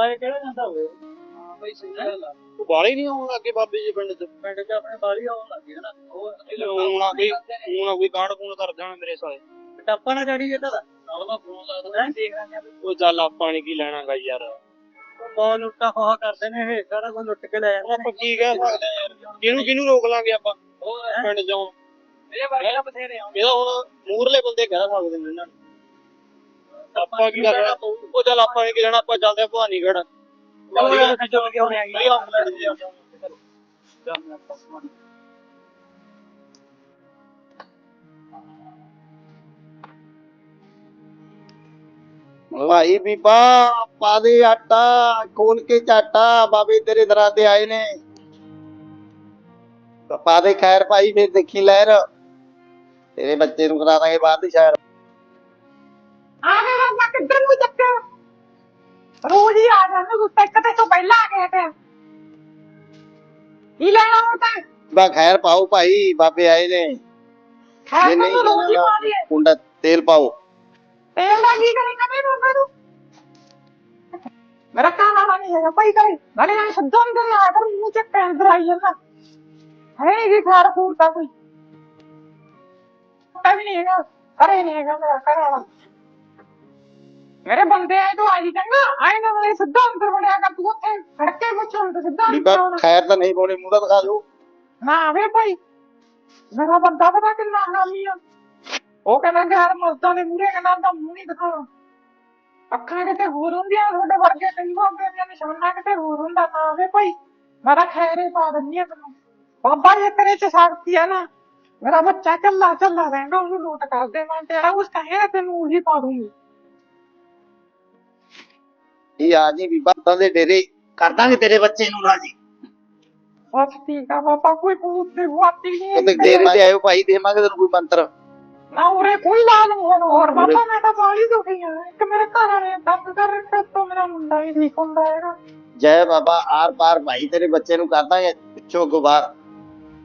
Bye ਕਿਹੜਾ ਜਾਂਦਾ ਹੋਵੇ? ਹਾਂ ਬਈ ਸਹੀ ਗੱਲ ਆ। ਬਾਲੇ ਨਹੀਂ ਆਉਣ ਲੱਗੇ ਬਾਬੇ ਜੀ ਪਿੰਡ ਚ? ਪਿੰਡ 'ਚ ਆਪਣੇ ਬਾਰੀ ਆਉਣ ਲੱਗੇ ਹਨਾ। ਉਹ ਹੁਣ ਨਾ ਕੋਈ ਹੁਣ ਕੋਈ ਕਾਂਡ ਕੂਣ ਕਰ ਜਾਣਾ ਮੇਰੇ ਸਾਲੇ। ਟੱਪਾ ਨਾ ਚੜੀ ਜਾਂਦਾ ਦਾ। ਨਾਲ ਮੈਂ ਫੋਨ ਲਾ ਦੂੰਗਾ ਦੇਖ ਲਾਂਗੇ ਉਹ ਚੱਲ ਆਪਾਂ ਨੇ ਕੀ ਲੈਣਾਗਾ ਯਾਰ। ਬਹੁਤ ਲੁੱਟਾ ਖੋਹ ਕਰਦੇ ਨੇ ਇਹ। ਸਾਰਾ ਕੁਝ ਲੁੱਟ ਕੇ ਲੈ ਜਾਂਦੇ ਆਪਾਂ ਕੀ ਕਹਿ ਸਕਦੇ ਯਾਰ? ਕਿਹਨੂੰ ਕਿਹਨੂੰ ਰੋਕ ਲਾਂਗੇ ਆਪਾਂ? ਉਹ ਹੈ ਪਿੰਡ ਚੋਂ। ਮੇਰੇ ਵਰਗੇ ਤਾਂ ਬਥੇਰੇ ਆਉਂਦੇ। ਇਹਦਾ ਹੁਣ ਮੂਰਲੇ ਬੰਦੇ ਕਹਿ ਸਕਦੇ ਨੇ ਇਹਨਾਂ ਨੂੰ। ਆਪਾਂ ਕੀ ਕਰਨਾ? ਉਹ ਚੱਲ ਆਪਾਂ ਨੇ ਕੀ ਲੈਣਾ ਆਪਾਂ ਚੱਲਦੇ ਆ ਭਵਾਨੀਗੜ੍ਹ। ਚਲੋ ਯਾਰ ਖੱਜਲ ਕੇ ਹੋਣੇ ਆ ਭਾਈ ਬੀਬਾ ਪਾ ਦੇ ਆਟਾ ਖੋਲ ਕੇ ਚਾਟਾ ਬਾਬੇ ਤੇਰੇ ਦਰਾਂ ਤੇ ਆਏ ਨੇ। ਤਾਂ ਪਾ ਦੇ ਖੈਰ ਭਾਈ ਫਿਰ ਦੇਖੀ ਲਹਿਰ। ਤੇਰੇ ਬੱਚੇ ਨੂੰ ਕਰਾ ਦਾਂਗੇ ਬਾਹਰ ਦੀ ਸ਼ਹਿਰ ਹੁੰਦਾ ਬਾ ਖੈਰ ਪਾਓ ਭਾਈ ਬਾਬੇ ਆਏ ਨੇ। ਖੈਰ ਜੇ ਨਹੀਂ ਕੁੰਡਾ ਤੇਲ ਪਾਓ। ਤੇਲ ਦਾ ਕੀ ਕਰੇਗਾ ਮੈਂ ਬਾਬਾ ਨੂੰ? ਮੇਰਾ ਕੰਮ ਆਣਾ ਨਹੀਂ ਹੈਗਾ ਭਾਈ ਕਰੇ ਨਾਲੇ ਨਾਲ ਸੱਦਾਂ ਅੰਦਰ ਨਾ ਕਰ ਮੂੰਹ ਚ ਪੈਂਦਰ ਆਈ ਜਾਂਦਾ। ਹੈ ਕੀ ਖਾਰ ਫੂਰ ਤਾਂ ਕੋਈ। ਤਾਂ ਵੀ ਨਹੀਂ ਹੈਗਾ ਕਰੇ ਨਹੀਂ ਹੈਗਾ ਮੇਰਾ ਘਰ ਵਾਲਾ। ਮੇਰੇ ਬੰਦੇ ਆਏ ਤੋਂ ਆਈ ਚੰਗਾ। ਆਏ ਨਾ ਨਾਲੇ ਸਿੱਧਾ ਅੰਦਰ ਵੜਿਆ ਕਰ ਤੂੰ ਉੱਥੇ ਖੜ ਕੇ ਪੁੱਛਣ ਤੇ ਸਿੱਧਾ ਅੰਦਰ ਬੀਬਾ। ਖੈਰ ਤਾਂ ਨਹੀਂ ਪਾਉਣੀ ਮੂੰਹ ਤਾਂ ਦਿਖਾ ਦਿਓ। ਨਾ ਆਵੇ ਭਾਈ। ਮੇਰਾ ਬੰਦਾ ਪਤਾ ਕਿੰਨਾ ਹਾਮੀ ਆ। ਉਹ ਕਹਿੰਦਾ ਯਾਰ ਮਰਦਾਂ ਦੇ ਮੂਹਰੇ ਕਹਿੰਦਾ ਤਾਂ ਮੂੰਹ ਨਹੀਂ ਦਿਖਾਉਣਾ। ਅੱਖਾਂ ਕਿਤੇ ਹੋਰ ਹੁੰਦੀਆਂ, ਤੁਹਾਡੇ ਵਰਗੇ ਕਈ ਹੁੰਦੇ ਨੇ ਨਿਸ਼ਾਨਾ ਕਿਤੇ ਹੋਰ ਹੁੰਦਾ, ਨਾ ਆਵੇ ਭਾਈ। ਮੇਰਾ ਖੈਰੇ ਪਾ ਦਿੰਦੀ ਆ ਤੈਨੂੰ। ਬਾਬਾ ਜੇ, ਤੇਰੇ ਚ ਸ਼ਕਤੀ ਆ ਨਾ। ਮੇਰਾ ਬੱਚਾ ਚੱਲਾ ਚੱਲਾ ਰਹਿੰਦਾ, ਉਹਨੂੰ ਲੋਟ ਕਰ ਦੇ, ਮੈਂ ਤੇਰਾ ਉਸ ਕਹੇ ਤੈਨੂੰ ਉਹੀ ਪਾ ਦੂੰਗੀ। ਇਹ ਆ ਜੀ ਬੀਬਾ ਤਾਂ ਦੇ ਡੇਰੇ ਕਰ ਦਾਂਗੇ ਤੇਰੇ ਬੱਚੇ ਨੂੰ ਰਾਜੀ। ਬਸ ਠੀਕ ਆ ਬਾਬਾ ਕੋਈ ਭੂਤ ਦੀ ਵਾਤੀ ਨਹੀਂ ਡੇਰੇ ਤੇ ਆਇਓ ਭਾਈ ਦੇਵਾਂਗੇ ਤੈਨੂੰ ਕੋਈ ਮੰਤਰ। ਨਾ ਉਰੇ ਕੋਈ ਲਾ ਨਹੀਂ ਹੈ ਹੋਰ ਬਾਬਾ ਮੈਂ ਤਾਂ ਬਾਲੀ ਦੁਖੀ ਆ। ਇੱਕ ਮੇਰੇ ਘਰ ਵਾਲੇ ਤੰਗ ਕਰ ਰਿਹਾ ਤੋਂ ਮੇਰਾ ਮੁੰਡਾ ਵੀ ਠੀਕ ਹੁੰਦਾ ਹੈਗਾ। ਜੈ ਬਾਬਾ ਆਰ ਪਾਰ ਭਾਈ ਤੇਰੇ ਬੱਚੇ ਨੂੰ ਕਰ ਦਾਂਗੇ ਪਿੱਛੋਂ ਗੁਬਾਰ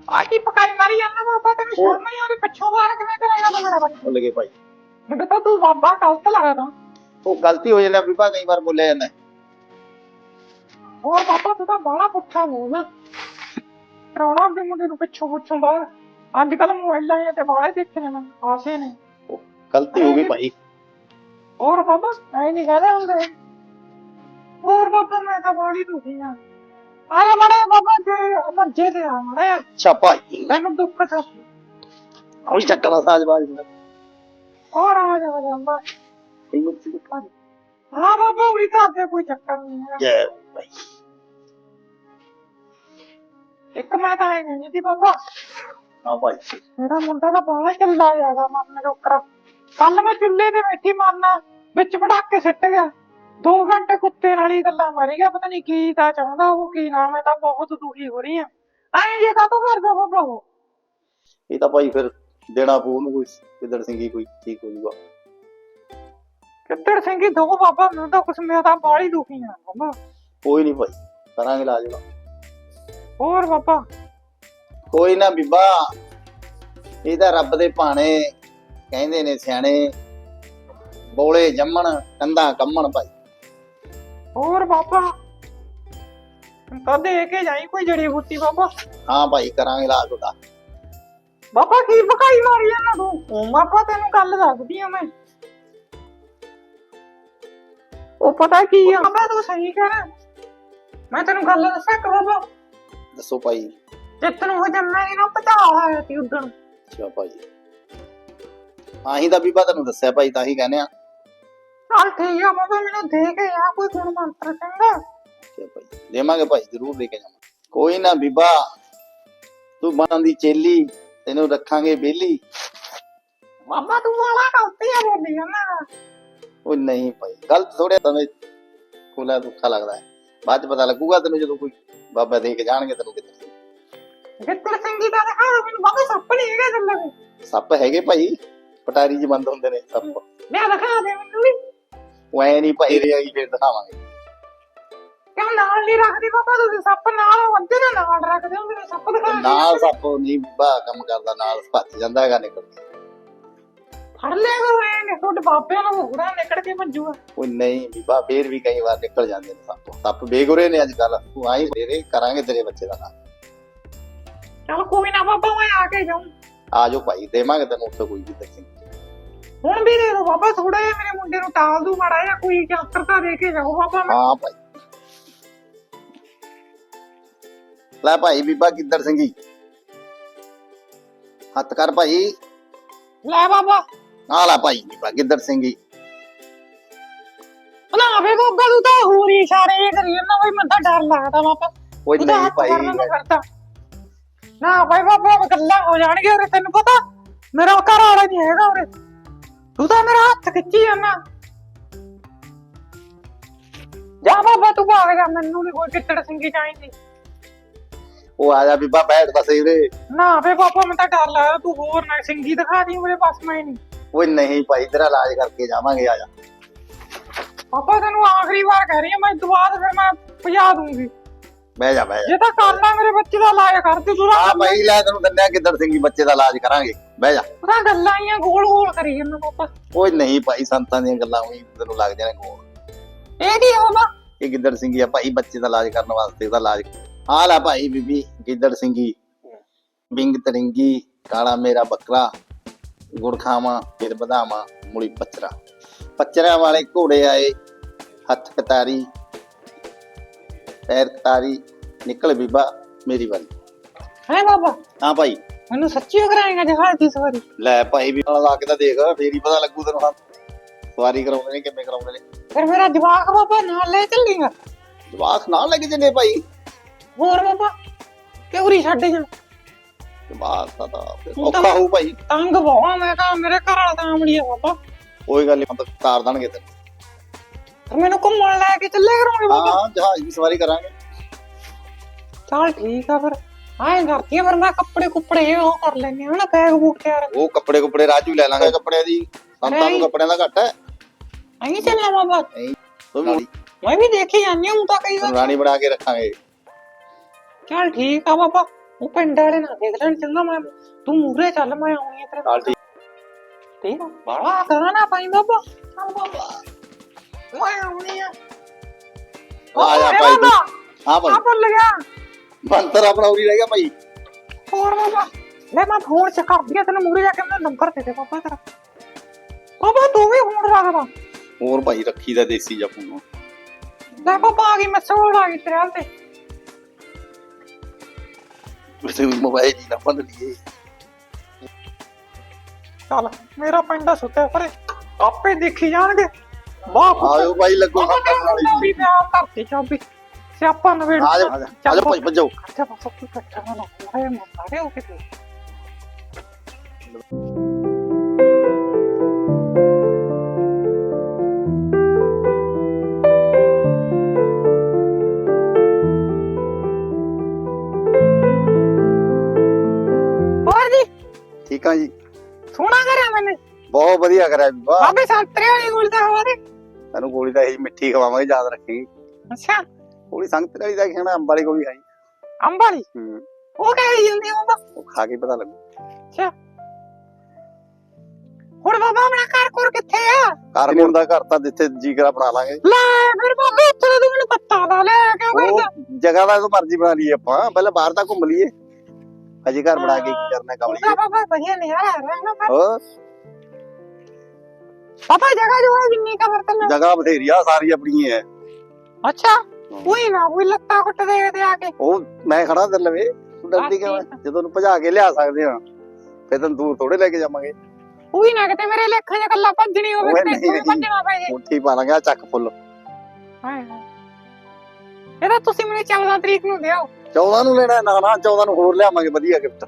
ਆ ਕੀ ਪਕਾਈ ਮਾਰੀ ਜਾਂਦਾ ਬਾਬਾ ਤੈਨੂੰ ਸ਼ਰਮ ਨਹੀਂ ਆਉਂਦੀ? ਪਿੱਛੋਂ ਬਾਹਰ ਕਿਵੇਂ ਕਰੇਗਾ ਤੂੰ ਮੇਰਾ ਬੱਚਾ? ਭੁੱਲ ਗਏ ਭਾਈ। ਮੈਨੂੰ ਤਾਂ ਤੂੰ ਬਾਬਾ ਗਲਤ ਲੱਗਦਾ। ਉਹ ਗਲਤੀ ਹੋ ਜਾਂਦਾ ਬੀਬਾ ਕਈ ਵਾਰ ਬੋਲਿਆ ਜਾਂਦਾ। ਹੋਰ ਬਾਬਾ ਤੂੰ ਤਾਂ ਬਾਹਲਾ ਪੁੱਠਾ ਹੋ ਨਾ ਰੌਣਾ ਦੇ ਮੁੰਡੇ ਨੂੰ ਪਿੱਛੋਂ ਪੁੱਛੋਂ ਬਾਹਰ। ਅੱਜ ਕੱਲ ਮੋਬਾਈਲਾਂ ਤੇ ਬਾਹਰ ਦੇਖਣੇ ਨੇ ਆਸੇ ਨੇ। ਗਲਤੀ ਹੋ ਗਈ ਭਾਈ। ਹੋਰ ਬਾਬਾ ਐ ਨਹੀਂ ਕਹਦੇ ਹੁੰਦੇ। ਹੋਰ ਬਾਬਾ ਮੈਂ ਤਾਂ ਬਾਲੀ ਦੁਖੀ ਆ। ਆਇਆ ਮੜੇ ਬਾਬਾ ਜੇ ਮੱਜੇ ਤੇ ਆ ਮੜੇ ਅੱਛਾ ਭਾਈ। ਤੈਨੂੰ ਦੁੱਖ ਥਾ ਕੋਈ ਚੱਕਣਾ ਸਾਜ ਬਾਜ ਦਾ। ਹੋਰ ਆ ਜਾ ਬਾਬਾ। ਹਾਂ ਬਾਬਾ ਉਰੀ ਤਾਂ ਅੱਗੇ ਕੋਈ ਚੱਕਰ ਨਹੀਂ ਹੈ ਜੈ ਭਾਈ। ਇੱਕ ਮੈਂ ਤਾਂ ਐ ਨਹੀਂ ਦੀ ਬਾਬਾ ਹਾਂ ਭਾਈ। ਮੇਰਾ ਮੁੰਡਾ ਤਾਂ ਬਾਹਲਾ ਚੱਲਦਾ ਜਾਗਾ ਮਰਨ ਜੋਕਰਾ ਕੱਲ ਮੈਂ ਚੁੱਲ੍ਹੇ ਤੇ ਬੈਠੀ ਮਰਨਾ ਵਿੱਚ ਪਟਾਕੇ ਸਿੱਟ ਗਿਆ। ਦੋ ਘੰਟੇ ਕੁੱਤੇ ਨਾਲ ਹੀ ਗੱਲਾਂ ਮਾਰੀ ਗਿਆ ਪਤਾ ਨਹੀਂ ਕੀ ਤਾਂ ਚਾਹੁੰਦਾ ਉਹ ਕੀ ਨਾ ਮੈਂ ਤਾਂ ਬਹੁਤ ਦੁਖੀ ਹੋ ਰਹੀ ਆ ਐਂ ਜੇ ਕਾਤੋਂ ਕਰਦਾ ਬਾਬਾ ਉਹ ਇਹ ਤਾਂ ਭਾਈ ਫਿਰ ਦੇਣਾ ਪਊ ਉਹਨੂੰ ਕੋਈ ਕਿੱਦੜ ਸਿੰਘੀ ਕੋਈ ਠੀਕ ਹੋ ਜੂਗਾ ਕਿੱਤਰ ਸਿੰਘੀ ਦੋ ਬਾਬਾ ਮੈਂ ਤਾਂ ਕੁਛ ਮੈਂ ਤਾਂ ਬਾਹਲੀ ਦੁਖੀ ਆ ਬਾਬਾ ਕੋਈ ਨਹੀਂ ਭਾਈ ਕਰਾਂਗੇ ਇਲਾਜ ਉਹਦਾ। ਹੋਰ ਬਾਬਾ ਕੋਈ ਨਾ ਬੀਬਾ ਇਹ ਤਾਂ ਰੱਬ ਦੇ ਭਾਣੇ ਕਹਿੰਦੇ ਨੇ ਸਿਆਣੇ। ਬੋਲੇ ਜੰਮਣ ਕੰਧਾਂ ਕੰਮਣ ਭਾਈ। ਹੋਰ ਬਾਬਾ ਤਾਂ ਦੇ ਕੇ ਜਾਈ ਕੋਈ ਜੜੀ ਬੂਟੀ ਬਾਬਾ ਹਾਂ ਭਾਈ ਕਰਾਂਗੇ ਇਲਾਜ ਉਹਦਾ ਬਾਬਾ ਕੀ ਬਕਾਈ ਮਾਰੀ ਜਾਂਦਾ ਤੂੰ? ਉਹ ਬਾਬਾ ਤੈਨੂੰ ਗੱਲ ਦੱਸਦੀ ਆ ਮੈਂ। ਉਹ ਪਤਾ ਕੀ ਆ? ਬਾਬਾ ਤੂੰ ਸਹੀ ਕਹਿਣਾ। ਮੈਂ ਤੈਨੂੰ ਗੱਲ ਦੱਸਾਂ ਕਿ ਬਾਬਾ ਦੱਸੋ ਭਾਈ। ਜਿੱਤ ਨੂੰ ਹੋ ਜੰਮੇ ਨਾ ਪਤਾ ਆਇਆ ਸੀ ਉਦਣ। ਅੱਛਾ ਭਾਈ। ਆਹੀਂ ਤਾਂ ਬੀਬਾ ਤੈਨੂੰ ਦੱਸਿਆ ਭਾਈ ਤਾਂ ਹੀ ਕਹਿੰਦੇ ਆ। ਚੱਲ ਠੀਕ ਆ ਬਾਬਾ ਮੈਨੂੰ ਦੇ ਕੇ ਆ ਕੋਈ ਗੁਣ ਮੰਤਰ ਚੰਗਾ। ਅੱਛਾ ਭਾਈ ਦੇਵਾਂਗੇ ਭਾਈ ਜ਼ਰੂਰ ਦੇ ਕੇ ਜਾਵਾਂ। ਕੋਈ ਨਾ ਬੀਬਾ ਤੂੰ ਬਣ ਦੀ ਚੇਲੀ ਤੈਨੂੰ ਰੱਖਾਂਗੇ ਬੇਲੀ। ਬਾਬਾ ਤੂੰ ਵਾਲਾ ਗਲਤੀ ਆ ਬੋਲੀ ਨਾ ਉਹ ਨਹੀਂ ਭਾਈ ਗਲਤ ਥੋੜਿਆ ਤਵੇਂ ਕੋਲਾ ਦੁੱਖਾ ਲੱਗਦਾ ਹੈ। ਬਾਅਦ ਚ ਪਤਾ ਲੱਗੂਗਾ ਤੈਨੂੰ ਜਦੋਂ ਕੋਈ ਬਾਬਾ ਦੇ ਕੇ ਜਾਣਗੇ ਤੈਨੂੰ ਕਿਤੇ ਜਿੱਤਰ ਸਿੰਘੀ ਦਾ ਦਿਖਾ ਮੈਨੂੰ ਬਾਬਾ ਸੱਪ ਨਹੀਂ ਹੈਗਾ ਚੱਲਣ ਸੱਪ ਹੈਗੇ ਭਾਈ ਪਟਾਰੀ 'ਚ ਬੰਦ ਹੁੰਦੇ ਨੇ ਸੱਪ। ਮੈਂ ਦਿਖਾ ਦੇ ਮੈਨੂੰ ਵੀ। ਉਹ ਐ ਨਹੀਂ ਭਾਈ ਰਹੇਗੀ ਫਿਰ ਦਿਖਾਵਾਂਗੇ। ਕਿਉਂ ਨਾਲ ਨਹੀਂ ਰੱਖਦੀ ਬਾਬਾ ਤੁਸੀਂ? ਸੱਪ ਨਾਲ ਵੱਧੇ ਨਾ ਨਾਲ ਰੱਖਦੇ ਹੋ ਮੈਨੂੰ ਸੱਪ ਦਿਖਾ ਦੇ। ਨਾਲ ਸੱਪ ਨਹੀਂ ਬਾ ਕੰਮ ਕਰਦਾ ਨਾਲ ਭੱਜ ਜਾਂਦਾ ਹੈਗਾ ਨਿਕਲ ਕੇ। ਫੜ ਲਿਆ ਕਰੋ ਐ ਤੁਹਾਡੇ ਬਾਬਿਆਂ ਨੂੰ ਹੋਰਾਂ ਨਿਕਲ ਕੇ ਭੱਜੂਗਾ ਉਹ ਨਹੀਂ ਬੀਬਾ ਫੇਰ ਵੀ ਕਈ ਵਾਰ ਨਿਕਲ ਜਾਂਦੇ ਨੇ ਸੱਪ। ਸੱਪ ਬੇਗੁਰੇ ਨੇ ਅੱਜ ਕੱਲ ਤੂੰ ਆਈ ਤੇਰੇ ਕਰਾਂਗੇ ਤੇਰੇ ਬੱਚੇ ਦਾ ਨਾਲ ਚਲ ਕੋਈ ਨਾ ਬਾਬਾ ਮੈਂ ਆ ਕੇ ਜਾਉਂ ਆ ਜਾਓ ਭਾਈ ਦੇਵਾਂਗੇ ਤੈਨੂੰ ਉੱਥੇ ਕੋਈ ਵੀ ਦੱਸੀ ਹੁਣ ਵੀ ਦੇ ਦੋ ਬਾਬਾ ਥੋੜਾ ਜਿਹਾ ਮੇਰੇ ਮੁੰਡੇ ਨੂੰ ਟਾਲ ਦੂ ਮਾੜਾ ਜਿਹਾ ਕੋਈ ਯੰਤਰਤਾ ਦੇ ਕੇ ਜਾਓ ਬਾਬਾ ਮੈਂ। ਹਾਂ ਭਾਈ। ਲੈ ਭਾਈ ਬੀਬਾ ਕਿੱਧਰ ਸਿੰਘੀ ਹੱਥ ਕਰ ਭਾਈ। ਲੈ ਬਾਬਾ। ਆ ਲੈ ਭਾਈ ਕਿੱਧਰ ਸਿੰਘੀ ਨਾ ਵੇ ਬਾਬਾ ਤੂੰ ਤਾਂ ਹੋਰ ਹੀ ਇਸ਼ਾਰੇ ਕਰੀ ਜਾਂਦਾ ਬਈ ਮੈਨੂੰ ਤਾਂ ਡਰ ਲੱਗਦਾ ਬਾਬਾ ਓਏ ਤੂੰ ਤਾਂ ਨਹੀਂ ਹੱਥ ਭਾਈ। ਕਰਨ ਨੂੰ ਕਰਦਾ ਨਾ ਭਾਈ ਬਾਬਾ ਗੱਲਾਂ ਹੋ ਜਾਣਗੀਆਂ ਉਰੇ ਤੈਨੂੰ ਪਤਾ? ਮੇਰਾ ਘਰ ਵਾਲਾ ਨਹੀਂ ਹੈਗਾ ਉਰੇ। ਤੂੰ ਤਾਂ ਮੇਰਾ ਹੱਥ ਖਿੱਚੀ ਜਾਂਦਾ। ਜਾ ਬਾਬਾ ਤੂੰ ਭਾਗ ਜਾ ਮੈਨੂੰ ਨਹੀਂ ਕੋਈ ਕਿੱਤੜ ਸਿੰਘੀ ਚਾਹੀਦੀ। ਉਹ ਆ ਜਾ ਬੀਬਾ ਬੈਠ ਸਹੀ ਰੇ ਨਾ ਵੇ ਬਾਬਾ ਮੈਨੂੰ ਤਾਂ ਡਰ ਲੱਗਦਾ ਤੂੰ ਹੋਰ ਨਾ ਸਿੰਘੀ ਦਿਖਾ ਦੀ ਮੇਰੇ ਪਾਸ ਮੈਂ ਨਹੀਂ ਓਏ ਨਹੀਂ ਭਾਈ ਤੇਰਾ ਇਲਾਜ ਕਰਕੇ ਜਾਵਾਂਗੇ ਆ ਜਾ। ਪਾਪਾ ਤੈਨੂੰ ਆਖਰੀ ਵਾਰ ਕਹਿ ਰਹੀ ਹਾਂ ਮੈਂ ਤੇ ਫਿਰ ਮੈਂ ਭਜਾ ਦੂੰਗੀ। ਬਹਿ ਜਾ ਬਹਿ ਜਾ। ਜੇ ਤਾਂ ਕਰਨਾ ਮੇਰੇ ਬੱਚੇ ਦਾ ਇਲਾਜ ਕਰ ਦੇ ਤੂੰ ਆ ਭਾਈ ਲੈ ਤੈਨੂੰ ਦੰਨਿਆ ਕਿੱਧਰ ਸਿੰਘੀ ਬੱਚੇ ਦਾ ਇਲਾਜ ਕਰਾਂਗੇ। ਬਹਿ ਜਾ। ਤਾਂ ਗੱਲਾਂ ਆਈਆਂ ਗੋਲ ਗੋਲ ਕਰੀ ਜਾਂਦਾ ਪਾਪਾ। ਓਏ ਨਹੀਂ ਭਾਈ ਸੰਤਾਂ ਦੀਆਂ ਗੱਲਾਂ ਹੋਈ ਤੈਨੂੰ ਲੱਗ ਜਾਣੇ ਕੋਲ ਇਹ ਕੀ ਹੋਵਾ ਇਹ ਗਿੱਦੜ ਸਿੰਘੀ ਆ ਭਾਈ ਬੱਚੇ ਦਾ ਇਲਾਜ ਕਰਨ ਵਾਸਤੇ ਉਹਦਾ ਇਲਾਜ। ਆ ਲੈ ਭਾਈ ਬੀਬੀ ਗਿੱਦੜ ਸਿੰਘੀ ਬਿੰਗ ਤਰਿੰਗੀ ਕਾਲਾ ਮੇਰਾ ਬੱਕਰਾ। ਗੁੜ ਖਾਵਾਂ ਫਿਰ ਬਦਾਵਾਂ ਮੁੜੀ ਪਚਰਾ ਪਚਰਾ ਵਾਲੇ ਘੋੜੇ ਆਏ ਹੱਥ ਕਤਾਰੀ ਪੈਰ ਕਤਾਰੀ ਨਿਕਲ ਬੀਬਾ ਮੇਰੀ ਵਾਰੀ। ਹੈ ਬਾਬਾ? ਹਾਂ ਭਾਈ। ਮੈਨੂੰ ਸੱਚੀ ਕਰਾਏਗਾ ਜਹਾਜ਼ ਦੀ ਸਵਾਰੀ ਲੈ ਭਾਈ ਵੀ ਨਾਲ ਲਾ ਕੇ ਤਾਂ ਦੇਖ ਫੇਰ ਹੀ ਪਤਾ ਲੱਗੂ ਤੈਨੂੰ ਹਾਂ ਸਵਾਰੀ ਕਰਾਉਂਦੇ ਨੇ ਕਿਵੇਂ ਕਰਾਉਂਦੇ ਨੇ? ਫਿਰ ਮੇਰਾ ਜਵਾਕ ਬਾਬਾ ਨਾਲ ਲੈ ਚੱਲੇਗਾ ਜਵਾਕ ਨਾਲ ਲੈ ਕੇ ਭਾਈ। ਹੋਰ ਬਾਬਾ ਕਿਉਰੀ ਛੱਡ ਜਾ ਜਵਾਕ ਦਾ ਤਾਂ ਫਿਰ ਹੁਣ ਤਾਂ- ਔਖਾ ਹੋਊ ਭਾਈ। ਤੰਗ ਬਹੁਤ ਮੈਂ ਕਹਾ ਮੇਰੇ ਘਰ ਵਾਲਾ ਤਾਂ ਆਮੜੀ ਆ ਬਾਬਾ। ਕੋਈ ਗੱਲ ਨਹੀਂ ਮਤਲਬ ਤਾਰ ਦੇਣਗੇ ਤੈਨੂੰ। ਫਿਰ ਮੈਨੂੰ ਘੁੰਮਣ ਲੈ ਕੇ ਚੱਲੇ ਕਰੋਗੇ ਬਾਬਾ। ਹਾਂ ਜਹਾਜ਼ ਦੀ ਸਵਾਰੀ ਕਰਾਂਗੇ। ਚੱਲ ਠੀਕ ਆ ਫਿਰ। ਆਏ ਕਰਤੀ ਆ ਫਿਰ ਮੈਂ ਕੱਪੜੇ ਕੁੱਪੜੇ ਉਹ ਕਰ ਲੈਨੇ ਆ ਨਾ ਬੈਗ ਬੂਕ ਤਿਆਰ। ਉਹ ਕੱਪੜੇ ਕੁਪੜੇ ਰਾਜੂ ਲੈ ਲਾਂਗੇ ਕੱਪੜਿਆਂ ਦੀ। ਸੰਤਾਂ ਨੂੰ ਨਹੀਂ। ਕੱਪੜਿਆਂ ਦਾ ਘੱਟ ਹੈ। ਆਈ ਚੱਲਣਾ ਬਾਬਾ। ਤੂੰ ਵੀ ਮੈਂ ਵੀ ਦੇਖੀ ਜਾਂਦੀ ਹਾਂ ਤਾਂ ਕਈ ਵਾਰ। ਰਾਣੀ ਬਣਾ ਕੇ ਰੱਖਾਂਗੇ। ਚੱਲ ਠੀਕ ਆ ਬਾਬਾ। ਉਹ ਪਿੰਡ ਵਾਲੇ ਨਾ ਦੇਖ ਲੈਣ ਚੰਗਾ ਮੈਂ ਤੂੰ ਮੂਰੇ ਚੱਲ ਮੈਂ ਆਉਣੀ ਆ ਤੇਰੇ ਚੱਲ ਠੀਕ ਠੀਕ ਆ? ਬਾਲਾ ਕਰਾਂ ਨਾ ਪਾਈ ਬਾਬਾ ਚੱਲ ਬਾਬਾ। ਮੈਂ ਆਉਣੀ ਆ। ਆ ਜਾ ਭਾਈ ਬਾਬਾ, ਹਾਂ ਆ ਭਾਈ ਭੁੱਲ ਗਿਆ। ਬੰਤਰ ਆਪਣਾ ਉਰੀ ਰਹਿ ਗਿਆ ਭਾਈ। ਹੋਰ ਬਾਬਾ। ਲੈ ਮੈਂ ਫੋਨ ਚ ਕਰਦੀ ਆ ਤੈਨੂੰ ਮੂਰੇ ਜਾ ਕੇ ਮੈਂ ਨੰਬਰ ਦੇ ਦੇ ਬਾਬਾ ਤੇਰਾ। ਬਾਬਾ ਤੂੰ ਵੀ ਫੋਨ ਰੱਖਦਾ ਹੋਰ ਭਾਈ ਰੱਖੀ ਦਾ ਦੇਸੀ ਜਾਂ ਫੋਨ। ਲੈ ਬਾਬਾ ਆ ਗਈ ਮੈਂ ਸੋੜ ਆ ਗਈ ਤੇਰੇ ਹਾਲ ਤੇ ਵੈਸੇ ਵੀ ਮੋਬਾਈਲ ਹੀ ਨਾ ਬੰਦ ਲਈਏ ਚੱਲ ਮੇਰਾ ਪਿੰਡ ਆ ਸੁੱਤੇ ਪਰੇ ਆਪੇ ਦੇਖੀ ਜਾਣਗੇ। ਵਾਹ ਆਜੋ ਭਾਈ ਲੱਗੋ ਸੰਤਾਂ ਨਾਲ ਵੀ ਮੈਂ ਧਰਤੀ ਚਾਬੀ ਸਿਆਪਾ ਨਵੇੜ ਆ ਜਾ ਆ ਜਾ ਆ ਜਾ ਭਾਈ ਭੱਜੋ। ਅੱਛਾ ਬਸ ਕੀ ਕੱਟਾ ਨਾ ਹੋਏ ਮਾਰੇ ਉਹ ਕਿਤੇ ਠੀਕ ਆ ਜੀ। ਸੋਹਣਾ ਕਰਿਆ ਮੈਨੇ। ਬਹੁਤ ਵਧੀਆ ਕਰਿਆ ਵਾਹ। ਬਾਬੇ ਸੰਤਰੇ ਵਾਲੀ ਗੋਲ ਦਾ ਹਵਾ ਦੇ। ਤੈਨੂੰ ਗੋਲੀ ਤਾਂ ਇਹ ਮਿੱਠੀ ਖਵਾਵਾਂਗੇ ਯਾਦ ਰੱਖੀ। ਅੱਛਾ। ਗੋਲੀ ਸੰਗਤ ਵਾਲੀ ਦਾ ਖਾਣਾ ਅੰਬ ਵਾਲੀ ਗੋਲੀ ਖਾਈ। ਅੰਬਾਲੀ ਹੂੰ। ਉਹ ਕਹਿ ਜਾਂਦੀ ਉਹ ਬਾ ਉਹ ਖਾ ਕੇ ਪਤਾ ਲੱਗੂ। ਅੱਛਾ। ਹੁਣ ਬਾਬਾ ਆਪਣਾ ਘਰ ਕੋਰ ਕਿੱਥੇ ਆ? ਘਰ ਕੋਲ ਦਾ ਘਰ ਤਾਂ ਜਿੱਥੇ ਜੀ ਕਰਾ ਬਣਾ ਲਾਂਗੇ। ਲੈ ਫਿਰ ਬਾਬਾ ਉੱਥੇ ਤਾਂ ਮੈਨੂੰ ਪੱਤਾ ਦਾ ਲੈ ਕਿਉਂ ਕਰਦਾ ਜਗ੍ਹਾ ਦਾ ਤਾਂ ਮਰਜ਼ੀ ਬਣਾ ਲਈਏ ਆਪਾਂ। ਪਹਿਲਾਂ ਬਾਹਰ ਤਾਂ ਘੁੰਮ ਲਈਏ। ਅਜੇ ਘਰ ਬਣਾ ਕੇ ਕੀ ਕਰਨਾ ਕੰਮ ਉਹਦਾ ਬਾਬਾ ਵਧੀਆ ਨਜ਼ਾਰਾ ਆ ਰਿਹਾ। ਹੋਰ? ਬਾਬਾ ਜਗ੍ਹਾ ਜੋ ਹੈ ਜਿੰਨੀ ਕਬਰ ਤੇ ਮੈਂ ਜਗ੍ਹਾ ਬਥੇਰੀ ਆ ਸਾਰੀ ਆਪਣੀ ਹੈ ਅੱਛਾ ਕੋਈ ਨਾ ਕੋਈ ਲੱਤਾਂ ਕੁੱਟ ਦੇ ਤੇ ਆ ਕੇ। ਉਹ ਮੈਂ ਖੜਾ ਤੇ ਲਵੇ ਤੂੰ ਡਰਦੀ ਕਿਉਂ ਹੈ? ਜਦੋਂ ਭਜਾ ਕੇ ਲਿਆ ਸਕਦੇ ਆ ਫਿਰ ਤੈਨੂੰ ਦੂਰ ਥੋੜੇ ਲੈ ਕੇ ਜਾਵਾਂਗੇ। ਕੋਈ ਨਾ ਕਿਤੇ ਮੇਰੇ ਲੇਖਾਂ 'ਚ ਕੱਲਾ ਭੱਜਣੀ ਹੋਵੇ ਓਏ ਕਿਤੇ ਨਹੀਂ, ਕੋਈ ਨਹੀਂ। ਭੱਜਣਾ ਪੈ ਜੇ। ਮੁੱਠੀ ਪਾ ਲਾਂਗੇ ਚੱਕ ਫੁੱਲ। ਹਾਏ ਹਾਏ। ਇਹਦਾ ਤੁਸੀਂ ਮੈਨੂੰ 14 ਤਰੀਕ ਨੂੰ ਦਿਓ। 14 ਨੂੰ ਲੈਣਾ ਨਾ ਨਾ 14 ਨੂੰ ਹੋਰ ਲਿਆਵਾਂਗੇ ਵਧੀਆ ਗਿਫਟ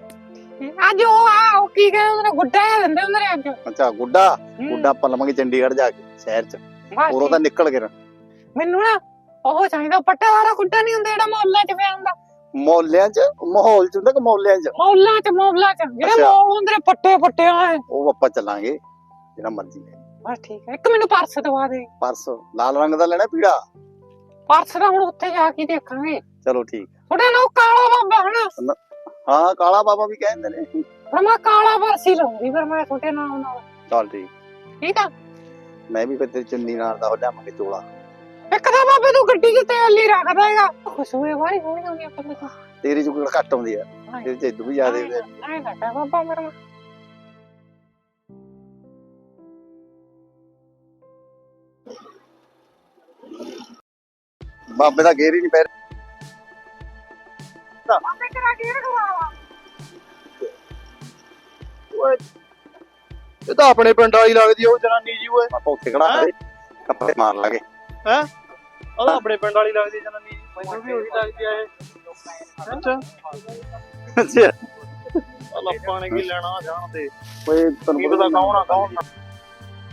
ਅੱਜ ਉਹ ਆ ਉਹ ਕੀ ਕਹਿੰਦੇ ਉਹਨੇ ਗੁੱਡਾ ਜਿਹਾ ਦਿੰਦੇ ਹੁੰਦੇ ਨੇ ਅੱਜ। ਅੱਛਾ ਗੁੱਡਾ? ਹੂੰ, ਗੁੱਡਾ ਆਪਾਂ ਲਵਾਂਗੇ ਚੰਡੀਗੜ੍ਹ ਜਾ ਕੇ ਸ਼ਹਿਰ ਚ। ਬਸ ਉਰੋਂ ਤਾਂ ਨਿਕਲ ਕੇ ਨਾ। ਮੈਨੂੰ ਨਾ ਉਹ ਚਾਹੀਦਾ ਪੱਟਾ ਵਾਲਾ ਗੁੱਡਾ ਨਹੀਂ ਹੁੰਦਾ ਜਿਹੜਾ ਮੌਲਾਂ 'ਚ ਪਿਆ ਹੁੰਦਾ? ਮੌਲਿਆਂ ਚ? ਮਾਹੌਲ ਚ ਹੁੰਦਾ ਕਿ ਮੌਲਿਆਂ ਚ? ਮੌਲਾਂ 'ਚ ਮੌਲਾਂ 'ਚ। ਜਿਹੜੇ ਅੱਛਾ। ਮੌਲ ਹੁੰਦੇ ਨੇ ਪੱਟੇ ਪੱਟੇ ਆਏ ਉਹ ਆਪਾਂ ਚੱਲਾਂਗੇ ਜਿਹੜਾ ਮਰਜ਼ੀ ਲੈ ਬਸ ਠੀਕ ਹੈ। ਇੱਕ ਮੈਨੂੰ ਪਰਸ ਦਵਾ ਦੇ। ਪਰਸ? ਲਾਲ ਰੰਗ ਦਾ ਲੈਣਾ ਪੀੜਾ ਪਰਸ ਦਾ ਹੁਣ ਉੱਥੇ ਜਾ ਕੇ ਦੇਖਾਂਗੇ। ਚਲੋ ਠੀਕ ਨਾਲ ਉਹ ਕਾਲਾ ਬਾਬਾ ਹਨਾ। ਹਾਂ ਕਾਲਾ ਬਾਬਾ ਵੀ ਕਹਿੰਦੇ ਨੇ। ਪਰ ਮੈਂ ਕਾਲਾ ਹੀ ਲਊਂਗੀ ਫਿਰ ਮੈਂ ਤੁਹਾਡੇ ਨਾਲ ਨਾਲ ਚੱਲ ਠੀਕ। ਠੀਕ ਆ? ਮੈਂ ਵੀ ਫਿਰ ਤੇਰੀ ਚੁੰਨੀ ਨਾਲ ਦਾ ਹੋ ਲਿਆਵਾਂਗੇ ਚੋਲਾ। ਇੱਕ ਤਾਂ ਬਾਬੇ ਤੂੰ ਗੱਡੀ 'ਚ ਤੇਲ ਹੀ ਰੱਖਦਾ ਹੈਗਾ। ਖੁਸ਼ਬੂ ਵਾਲੀ ਹੋਣੀ ਹੋਣੀ ਆਪਾਂ ਨੂੰ ਤੇਰੀ ਚੁੰਨੀ ਘੱਟ ਆਉਂਦੀ ਆ। ਤੇਰੇ ਚ ਇਦੋਂ ਵੀ ਜ਼ਿਆਦਾ ਨਹੀਂ ਘਟਾ ਬਾਬਾ ਮੇਰਾ। ਬਾਬੇ ਦਾ ਗੇਰ ਹੀ ਨਹੀਂ ਪੈ ਇਹ ਤਾਂ ਆਪਣੇ ਪਿੰਡ ਵਾਲੀ ਲੱਗਦੀ ਉਹ ਜਨਾਨੀ ਜੀ ਓਏ। ਆਪਾਂ ਉੱਥੇ ਖੜਾ ਕਰੇ ਕੱਪੜੇ ਮਾਰ ਲਾਂਗੇ। ਹੈ? ਉਹ ਤਾਂ ਆਪਣੇ ਪਿੰਡ ਵਾਲੀ ਲੱਗਦੀ ਜਨਾਨੀ ਜੀ। ਮੈਨੂੰ ਵੀ ਉਹੀ ਲੱਗਦੀ ਆ ਇਹ। ਅੱਛਾ। ਅੱਛਾ। ਚੱਲ ਆਪਾਂ ਨੇ ਕੀ ਲੈਣਾ ਜਾਣ ਦੇ। ਓਏ ਕੀ ਪਤਾ ਕੌਣ ਆ ਕੌਣ ਨਾ